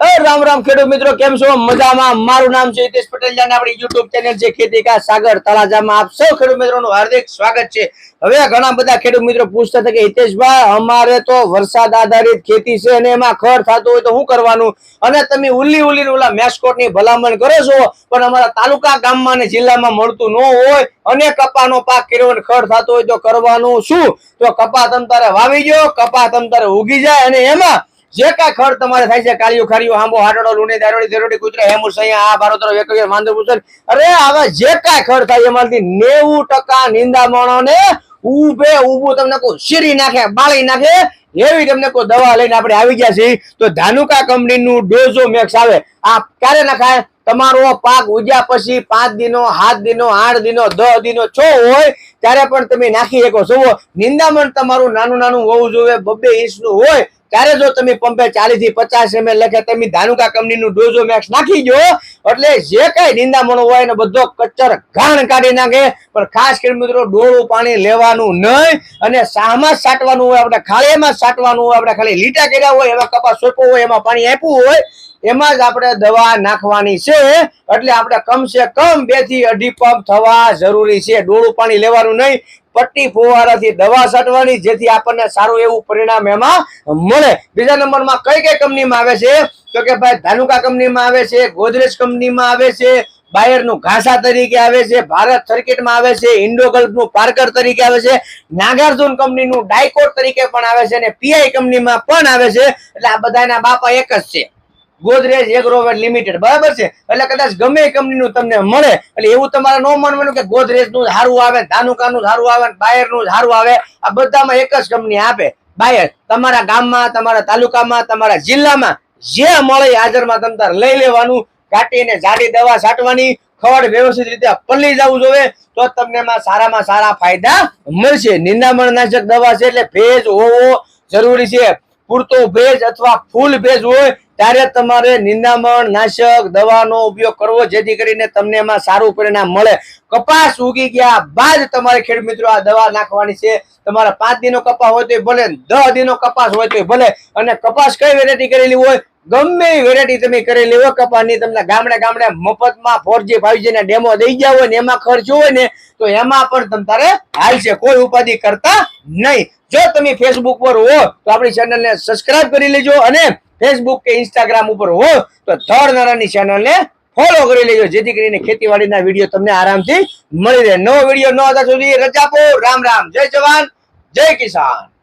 રામ રામ ખેડૂત મિત્રો, કેમ છો? મજામાં? મારું નામ છે હિતેશ પટેલ અને આપણી યુટ્યુબ ચેનલ છે ખેતી કા સાગર તળાજામાં આપ સૌ ખેડૂત મિત્રોનું હાર્દિક સ્વાગત છે. હવે ઘણા બધા ખેડૂત મિત્રો પૂછતા હતા કે, હિતેશભાઈ, અમારે તો વરસાદ આધારિત ખેતી છે અને એમાં ખર થતું હોય તો શું કરવાનું? અને તમે ઉલ્લી ઉલ્લી ઓલા મેસ્કોટની ભલામણ કરો છો, પણ અમારા તાલુકા ગામમાં અને જિલ્લામાં મળતું ન હોય અને કપાનો પાક કર્યો અને ખર થતો હોય તો કરવાનું શું? તો કપા તમ તારે વાવી ગયો કપા તમ તારે ઉગી જાય અને એમાં જે કાંઈ ખર્ચ તમારે થાય છે કાળિયું ખારીયું આંબો હાટડો, લુણી, દારોડી દેરોડી કુતરે હેમુર સૈયા આ બારોતરો વેકવીર માંદર પૂછન અરે આવા જે કાંઈ ખર્ચ થાય એમાંથી નેવું ટકા નિંદામણો ને ઊભે ઊભું તમને કોઈ શીરી નાખે, બાળી નાખે, એવી તમને કોઈ દવા લઈને આપણે આવી ગયા છીએ. તો ધાનુકા કંપનીનું ડોઝો મેક્સ આવે. આ ક્યારે નખાય? તમારો પાક ઉજ્યા પછી પાંચ દિનો, સાત દિનો, આઠ દિનો, દસ દિનો, છ હોય, ત્યારે પણ તમે નાખી શકો. છો નિંદામણ તમારું નાનું નાનું હોવું જોઈએ, બબ્બે ઇંચનું હોય ત્યારે જો તમે પંપે ચાલીસથી પચાસ એમએલ લખે તમે ધાનુકા કંપનીનું ડોઝો મેક્સ નાખી દો, એટલે જે કઈ નિંદામણો હોય એને બધો કચ્ચર ઘાણ કાઢી નાખે. પણ ખાસ કરી મિત્રો, ડોળું પાણી લેવાનું નહીં અને જ સાટવાનું હોય, આપણે ખાળીમાં સાટવાનું હોય, આપણે ખાલી લીટા કર્યા હોય એમાં કપાસ સોંપ્યો હોય, એમાં પાણી આપ્યું હોય, એમાં જ આપણે દવા નાખવાની છે. એટલે આપણે કમસે કમ બેથી અઢી પંપ થવા જરૂરી છે. ડોળું પાણી લેવાનું નહીં. પટ્ટી ફુવારાથી દવા છાંટવાની, જેથી આપણને સારું એવું પરિણામ એમાં મળે. બીજા નંબરમાં કઈ કઈ કંપનીમાં આવે છે? તો કે ભાઈ ધાનુકા કંપનીમાં આવે છે, ગોદરેજ કંપનીમાં આવે છે, બાયરનું ઘાસા તરીકે આવે છે, ભારત સર્કિટમાં આવે છે ઇન્ડોગલ્ફનું પાર્કર તરીકે આવે છે, નાગાર્જુન કંપનીનું ડાયકોટ તરીકે પણ આવે છે, અને પીઆઈ કંપનીમાં પણ આવે છે. એટલે આ બધાના બાપા એક જ છે. ગોદરેજ એગ્રોવેટ લિમિટેડ, બરાબર છે? એટલે કદાચ ગમે કંપની કંપનીનું તમને મળે, એટલે એવું તમારે ન માનવાનું કે ગોદરેજનું સારું આવે ધાનુકા નું સારું આવે બાયરનું સારું આવે. આ બધામાં એક જ કંપની આપે, બાયર. તમારા ગામમાં, તમારા તાલુકામાં, તમારા જિલ્લામાં જે મળે હાજરમાં તમ લઈ લેવાનું. કાટીને જાડી દવા છાંટવાની ખડ વ્યવસ્થિત રીતે પલ્લી જવું જોઈએ તો તમને એમાં સારામાં સારા ફાયદા મળશે. નિંદામણ નાશક દવા છે એટલે ભેજ હોવો જરૂરી છે. પૂરતો ભેજ અથવા ફૂલ ભેજ હોય ત્યારે તમારે નિંદામણ, નાશક, દવાનો ઉપયોગ કરવો, જેથી કરીને તમને એમાં સારું પરિણામ મળે. કપાસ ઉગી ગયા બાદ તમારે ખેડ મિત્રો આ દવા નાખવાની છે. તમારા પાંચ દિનો કપાસ હોય તો ભલે દસ દિનો કપાસ હોય તો ભલે, અને કપાસ કઈ વેરાયટી કરેલી હોય? ગમે એ વેરાયટી તમે કરેલી હોય, કપાસની તમને ગામડે ગામડે મફતમાં ફોરજી ફાઈવજી ના ડેમો દઈ ગયા હોય ને, એમાં ખર્ચ હોય ને, તો એમાં પણ તમ હાલ છે. કોઈ ઉપાધિ કરતા નહીં. જો તમે ફેસબુક પર હો, તો આપણી ચેનલને સબસ્ક્રાઇબ કરી લેજો અને ફેસબુક કે ઇન્સ્ટાગ્રામ ઉપર હો, તો થર્ડ નારાની ચેનલને ફોલો કરી લેજો, જેથી કરીને ખેતીવાડીના વીડિયો તમને આરામથી મળી રહે. નવો વીડિયો ન હતા સુધી રજા આપો. રામ રામ. જય જવાન. જય કિસાન.